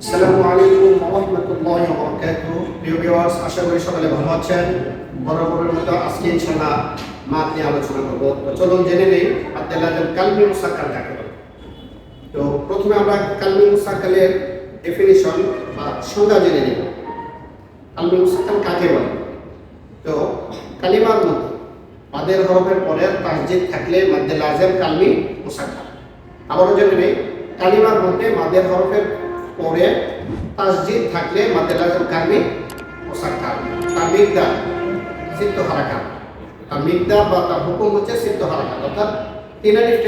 আসসালামু আলাইকুম রাহমাতুল্লাহি ওয়া বারাকাতুহু। প্রিয় ভিউয়ার্স আশা করি সকালে ভালো আছেন। বরাবরের মতো আজকে ইনশাআল্লাহ মাত নিয়ে আলোচনা করব। তো জেনে নেই, আব্দুল্লাহ কালমি মুসাক্কাল কাকে বলে? তো প্রথমে আমরা কালমি মুসাক্কালের ডেফিনিশন বা সংজ্ঞা জেনে নেব। কালমি মুসাক্কাল কাকে বলে? তো কালিমার মধ্যে মাদের হরফের পরে তাসজিদ থাকলে মাদ্দে লাজেম কালমি মুসাক্কাল আবারও জেনে নেই, কালিমার মধ্যে মাদের হরফের পরে তাসজিদ থাকলে মাদ্দে লাজেম কালমি মুসাক্কাল তার মিকদার সিদ্ধ হারাকাত তার মিকদার বা তার হুকুম হচ্ছে সিদ্ধ হারাকাত অর্থাৎ তিন আলিফ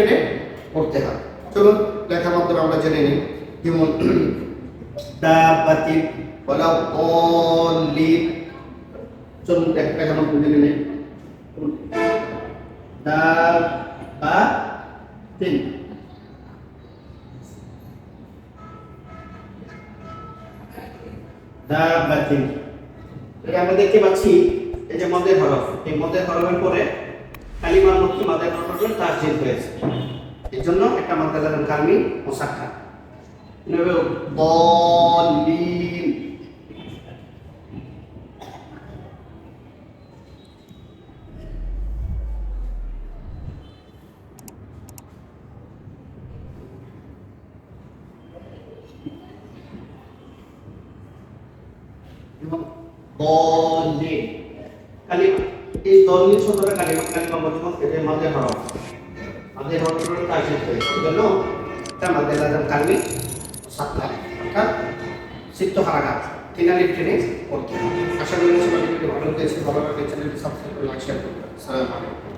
পড়তে হয়। চলুন লেখার মাধ্যমে আমরা জেনে নিই। যেমন দাবাতিন ওয়ালা দল্লিন চলুন লেখার মাধ্যমে জেনে নিই। দাবাতিন দাবাতিন এটা আমরা দেখতে পাচ্ছি, এই যে মদের হরফ। এই মদের হরফের পরে কালিমার মুক্তি মাদের হরফের তাসজিদ হয়েছে। এর জন্য একটা মাদ্দালার কালমি মুসাক্কা নেবে এবং দলিন কালিমা এই দলিন শব্দটা কালিমা কালিমা মধ্যম এর মধ্যে হরফ আমাদের হরফগুলো তাসজিদ হয়েছে জন্য এটা মাদ্দে লাজাম কালমি সাতটা অর্থাৎ সিদ্ধ হারাঘাত তিনালি ট্রেনে করতে হবে আশা করি সবাই ভালো পেয়েছে ভালো লাগলে চ্যানেলটি সাবস্ক্রাইব করে লাইক শেয়ার করবেন। আসসালামু আলাইকুম।